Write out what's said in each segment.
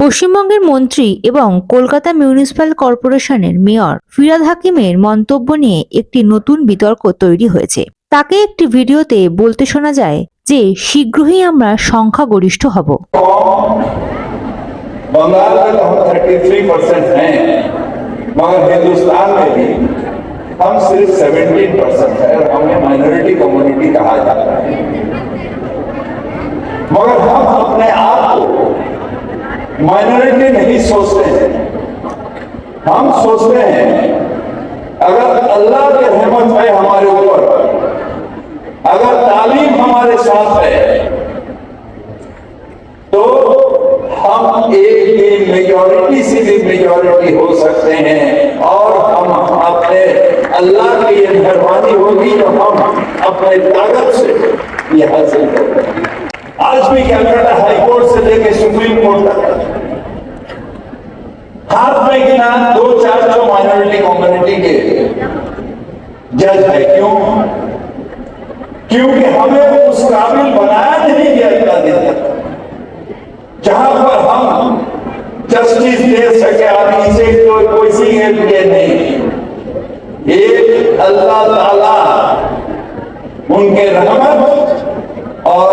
পশ্চিমবঙ্গের মন্ত্রী এবং কলকাতা মিউনিসিপ্যাল কর্পোরেশনের মেয়র ফিরাদ হাকিমের মন্তব্য নিয়ে একটি নতুন বিতর্ক তৈরি হয়েছে তাকে একটি ভিডিওতে বলতে শোনা যায় যে শীঘ্রই আমরা সংখ্যাগরিষ্ঠ হব बंगाल में तो हम 33 परसेंट हैं मगर हिंदुस्तान में भी हम सिर्फ 17 परसेंट है और हमें माइनॉरिटी कम्युनिटी कहा जाता है मगर हम अपने आप को مائنورٹی نہیں سوچتے ہیں۔ ہم سوچتے ہیں، اگر اللہ کی رحمت ہے ہمارے اوپر، اگر تعلیم ہمارے ساتھ ہے، تو ہم ایک بھی میجورٹی سے بھی میجورٹی ہو سکتے ہیں۔ اور ہم اپنے اللہ کی یہ مہربانی ہوگی تو ہم اپنے طاقت سے یہ حاصل کرتے ہیں आज भी कैलकाटा हाईकोर्ट से लेकर सुप्रीम कोर्ट तक। हाथ में गिना दो चार जो माइनॉरिटी कम्युनिटी के जज है, क्यों? क्योंकि हमें उस काबिल बनाया नहीं गया इतना दिन तक जहाँ पर हम जस्टिस दे सके आदमी से कोई कोई सी ये नहीं। एक अल्लाह ताला उनके रहमत और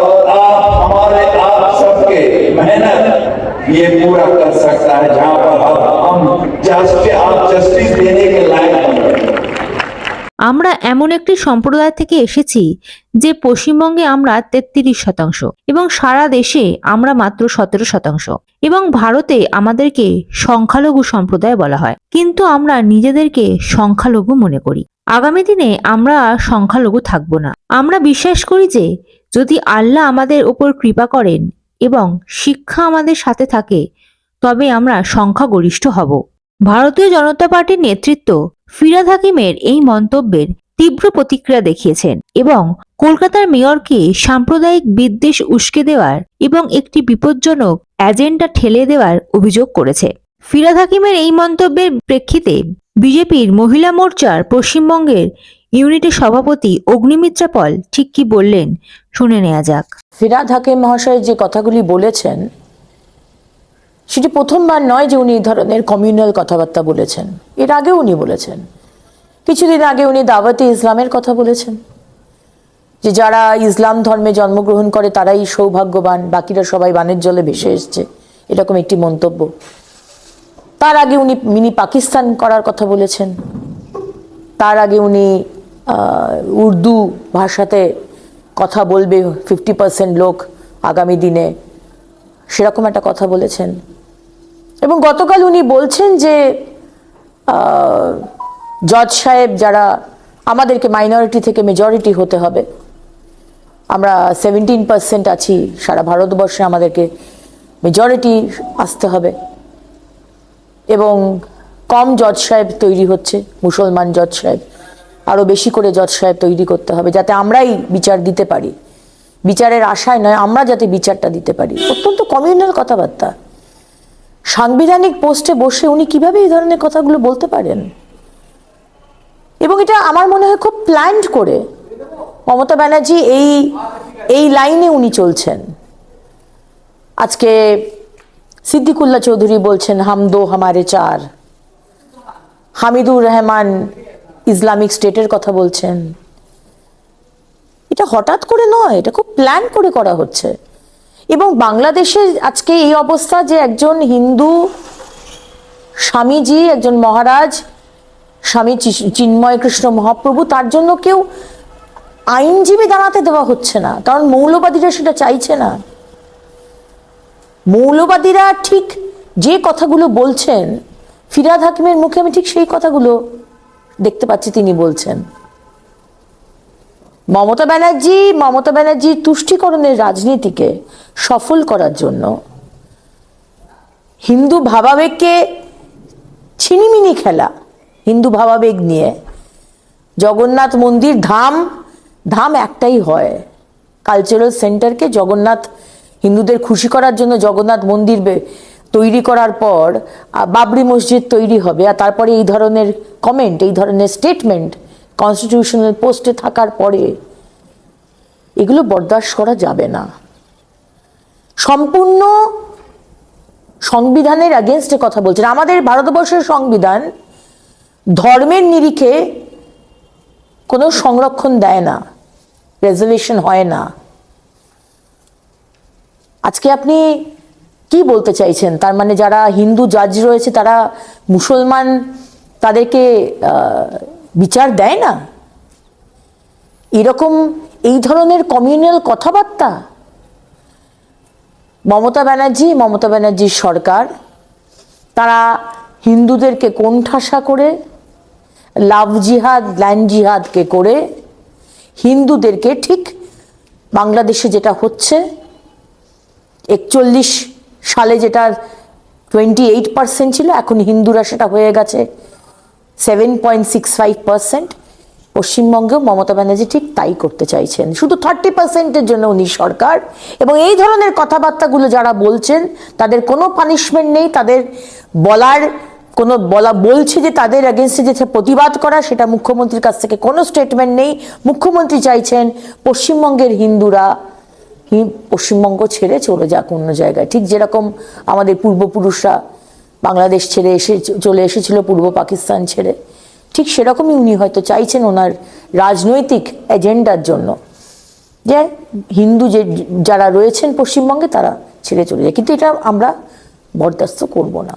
मेहनत ये पूरा कर सकता है जहां पर अब हम जस्टिस आप जस्टिस देने के लायक बन गए আমরা এমন একটি সম্প্রদায় থেকে এসেছি যে পশ্চিমবঙ্গে আমরা তেত্রিশ শতাংশ এবং সারা দেশে আমরা মাত্র সতেরো শতাংশ এবং ভারতে আমাদেরকে সংখ্যালঘু সম্প্রদায় বলা হয় কিন্তু আমরা নিজেদেরকে সংখ্যালঘু মনে করি আগামী দিনে আমরা সংখ্যালঘু থাকব না আমরা বিশ্বাস করি যে যদি আল্লাহ আমাদের উপর কৃপা করেন এবং শিক্ষা আমাদের সাথে থাকে, তবে আমরা সংখ্যাগরিষ্ঠ হব। ভারতীয় জনতা পার্টির নেতৃত্ব ফিরাদ হাকিমের এই মন্তব্যের তীব্র প্রতিক্রিয়া দেখিয়েছেন এবং কলকাতার মেয়রকে সাম্প্রদায়িক বিদ্বেষ উস্কে দেওয়ার এবং একটি বিপজ্জনক এজেন্ডা ঠেলে দেওয়ার অভিযোগ করেছে। ফিরাদ হাকিমের এই মন্তব্যের প্রেক্ষিতে বিজেপির মহিলা মোর্চার পশ্চিমবঙ্গের ইউনিটের সভাপতি অগ্নিমিত্রা পল ঠিক কি বললেন, শুনে নেওয়া যাক। ফিরাদ হাকিম মহাশয় যে কথাগুলি বলেছেন, সেটি প্রথমবার নয় যে উনি ধরনের কমিউনাল কথাবার্তা বলেছেন। এর আগে উনি বলেছেন। কিছুদিন আগে উনি দাওয়াতি ইসলামের কথা বলেছেন। যে যারা ইসলাম ধর্মে জন্মগ্রহণ করে, তারাই সৌভাগ্যবান, বাকিরা সবাই বানের জলে ভেসে এসছে। এরকম একটি মন্তব্য। তার আগে উনি মিনি পাকিস্তান করার কথা বলেছেন। তার আগে উনি উর্দু ভাষাতে কথা বলবে ফিফটি পার্সেন্ট লোক আগামী দিনে। সেরকম একটা কথা বলেছেন। এবং গতকাল উনি বলছেন যে জজ সাহেব যারা, আমাদেরকে মাইনরিটি থেকে মেজরিটি হতে হবে। আমরা সেভেন্টিন পার্সেন্ট আছি, সারা ভারতবর্ষে আমাদেরকে মেজরিটি আসতে হবে। এবং কম জজ সাহেব তৈরি হচ্ছে, মুসলমান জজ সাহেব। আরও বেশি করে জজ সাহেব তৈরি করতে হবে, যাতে আমরাই বিচার দিতে পারি। বিচারের আশায় নয়, আমরা যাতে বিচারটা দিতে পারি। অত্যন্ত কমিউনাল কথাবার্তা। সাংবিধানিক পোস্টে বসে উনি কীভাবে এই ধরনের কথাগুলো বলতে পারেন? এবং এটা আমার মনে হয় খুব প্ল্যান্ড করে। মমতা ব্যানার্জি এই এই লাইনে উনি চলছেন। আজকে সিদ্দিকুল্লা চৌধুরী বলছেন হামদো হামারে চার। হামিদুর রহমান ইসলামিক স্টেটের কথা বলছেন। এটা হঠাৎ করে নয়, এটা খুব প্ল্যান করে করা হচ্ছে। এবং বাংলাদেশে আজকে এই অবস্থা যে একজন হিন্দু স্বামীজি, একজন মহারাজ, স্বামী চিন্ময় কৃষ্ণ মহাপ্রভু, তার জন্য কেউ আইনজীবী দাঁড়াতে দেওয়া হচ্ছে না, কারণ মৌলবাদীরা সেটা চাইছে না। মৌলবাদীরা ঠিক যে কথাগুলো বলছেন, ফিরাদ হাকিমের মুখে আমি ঠিক সেই কথাগুলো দেখতে পাচ্ছি তিনি বলছেন। মমতা ব্যানার্জি মমতা ব্যানার্জি তুষ্টিকরণের রাজনীতিকে সফল করার জন্য হিন্দু ভাবাবেগকে ছিনিমিনি খেলা, হিন্দু ভাবাবেগ নিয়ে জগন্নাথ মন্দির ধাম ধাম একটাই হয়। কালচারাল সেন্টারকে জগন্নাথ হিন্দুদের খুশি করার জন্য জগন্নাথ মন্দির তৈরি করার পর বাবরি মসজিদ তৈরি হবে। আর তারপরে এই ধরনের কমেন্ট এই ধরনের স্টেটমেন্ট কনস্টিটিউশনাল পোস্টে থাকার পরে এগুলো বরদাস্ত করা যাবে না। সম্পূর্ণ সংবিধানের অ্যাগেনস্টে কথা বলছেন। আমাদের ভারতবর্ষের সংবিধান ধর্মের নিরিখে কোনো সংরক্ষণ দেয় না রেজার্ভেশন হয় না। আজকে আপনি কি বলতে চাইছেন? তার মানে যারা হিন্দু জাজ রয়েছে, তারা মুসলমান, তাদেরকে বিচার দেয় না? এরকম এই ধরনের কমিউনাল কথাবার্তা? মমতা ব্যানার্জি, মমতা ব্যানার্জির সরকার, তারা হিন্দুদেরকে কোণঠাসা করে, লাভ জিহাদ, ল্যান্ড জিহাদকে করে, হিন্দুদেরকে ঠিক বাংলাদেশে যেটা হচ্ছে, একচল্লিশ সালে যেটা টোয়েন্টি এইট পার্সেন্ট ছিল, এখন হিন্দুরা সেটা হয়ে গেছে seven point six five percent পশ্চিমবঙ্গেও Mamata Banerjee ঠিক তাই করতে চাইছেন। শুধু থার্টি পার্সেন্টের জন্য উনি সরকার। এবং এই ধরনের কথাবার্তাগুলো যারা বলছেন, তাদের কোনো পানিশমেন্ট নেই। তাদের বলার কোনো বলা, বলছে যে তাদের এগেনস্টে যে প্রতিবাদ করা, সেটা মুখ্যমন্ত্রীর কাছ থেকে কোনো স্টেটমেন্ট নেই। মুখ্যমন্ত্রী চাইছেন পশ্চিমবঙ্গের হিন্দুরা পশ্চিমবঙ্গ ছেড়ে চলে যাক অন্য জায়গায়। ঠিক যেরকম আমাদের পূর্বপুরুষরা বাংলাদেশ ছেড়ে এসে চলে এসেছিল, পূর্ব পাকিস্তান ছেড়ে, ঠিক সেরকমই উনি হয়তো চাইছেন ওনার রাজনৈতিক এজেন্ডার জন্য। যে হিন্দু যে যারা রয়েছেন পশ্চিমবঙ্গে, তারা ছেড়ে চলে যায়। কিন্তু এটা আমরা বরদাস্ত করব না।